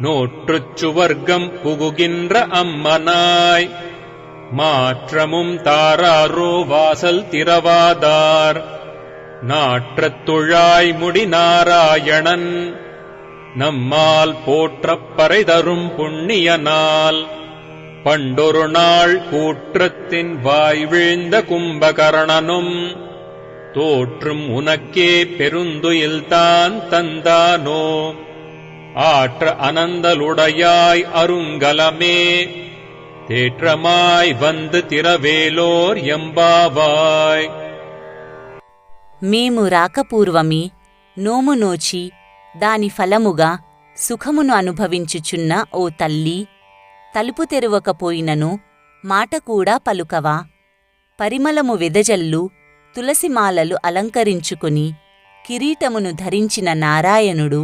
நோற்றுச் சுவர்க்கம் புகுகின்ற அம்மனாய். மாற்றமும் தாராரோ வாசல் திரவாதார் நாற்றத் துழாய் முடி நாராயணன். நம்மால் போற்றப் பறை தரும் புண்ணிய பண்டொரு நாள் கூற்றத்தின் வாய் வீழ்ந்த கும்பகர்ணனும். தோற்றும் உனக்கே பெருந்துயில்தான் தந்தானோ. ஆற்ற அனந்தலுடையாய் அருங்கலமே தேற்றமாய் வந்து திரவேலோர் எம்பாவாய் మేము రాకపూర్వమి నోము నోచి దాని ఫలముగా సుఖమును అనుభవించుచున్న ఓ తల్లి తలుపు తెరువకపోయినను మాట కూడా పలుకవా పరిమళము వెదజల్లు తులసిమాలలు అలంకరించుకుని కిరీటమును ధరించిన నారాయణుడు